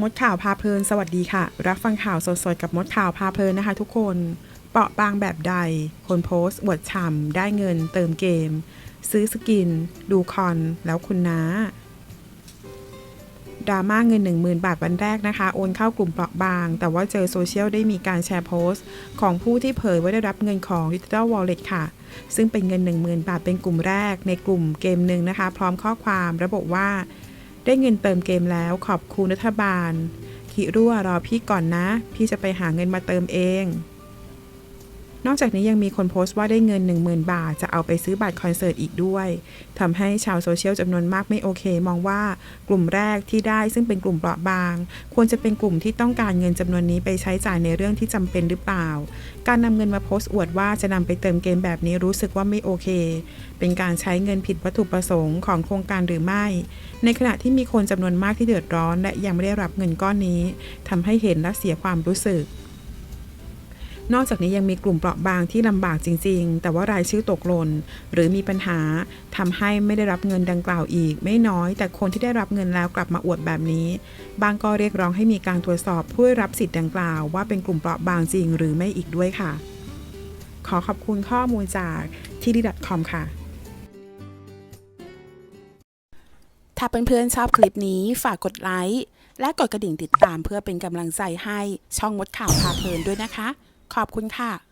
มดข่าวพาเพลิน สวัสดีค่ะ รับฟังข่าวสดๆ กับมดข่าวพาเพลินนะคะทุกคน เปราะบางแบบใด คนโพสต์อวดฉ่ำได้เงิน เติมเกม ซื้อสกิน ดูคอน แล้วคุณนะดราม่าเงิน 10,000 บาทวันแรกนะคะ โอนเข้ากลุ่มเปราะบาง แต่ว่าเจอโซเชียลได้มีการแชร์โพสต์ ของผู้ที่เผยว่าได้รับเงินของ Digital Wallet ค่ะ ซึ่งเป็นเงิน 10,000 บาทเป็นกลุ่มแรกในกลุ่มเกมหนึ่งนะคะ พร้อมข้อความระบุว่า ได้เงินเติมเกมแล้วขอบคุณรัฐบาลคิรั่วรอพี่ก่อนนะ พี่จะไปหาเงินมาเติมเอง นอกจากนี้ยังมีคนโพสต์ว่าได้เงิน 10,000 บาท จะเอาไปซื้อบัตรคอนเสิร์ตอีกด้วยทำให้ชาวโซเชียลจำนวนมากไม่โอเค มองว่ากลุ่มแรกที่ได้ซึ่งเป็นกลุ่มเปราะบาง ควรจะเป็นกลุ่มที่ต้องการเงินจำนวนนี้ไปใช้จ่ายในเรื่องที่จำเป็นหรือเปล่า การนำเงินมาโพสต์อวดว่าจะนำไปเติมเกมแบบนี้รู้สึกว่าไม่โอเค เป็นการใช้เงินผิดวัตถุประสงค์ของโครงการหรือไม่ ในขณะที่มีคนจำนวนมากที่เดือดร้อน และยังไม่ได้รับเงินก้อนนี้ทำให้เห็นและเสียความรู้สึก นอกจากนี้ยังมีกลุ่มเปราะบางที่ลำบากจริง ๆ แต่ว่ารายชื่อตกหล่นหรือมีปัญหาทำให้ไม่ได้รับเงินดังกล่าวอีก ไม่น้อย แต่คนที่ได้รับเงินแล้วกลับมาอวดแบบนี้ บางก็เรียกร้องให้มีการตรวจสอบผู้ได้รับสิทธิ์ดังกล่าวว่าเป็นกลุ่มเปราะบางจริงหรือไม่อีกด้วยค่ะ ขอขอบคุณข้อมูลจากที่ดี .com ค่ะถ้าเพื่อนๆชอบคลิปนี้ฝากกดไลค์และกดกระดิ่งติดตามเพื่อเป็นกำลังใจให้ช่องมดข่าวพาเพลินด้วยนะคะ ขอบคุณค่ะ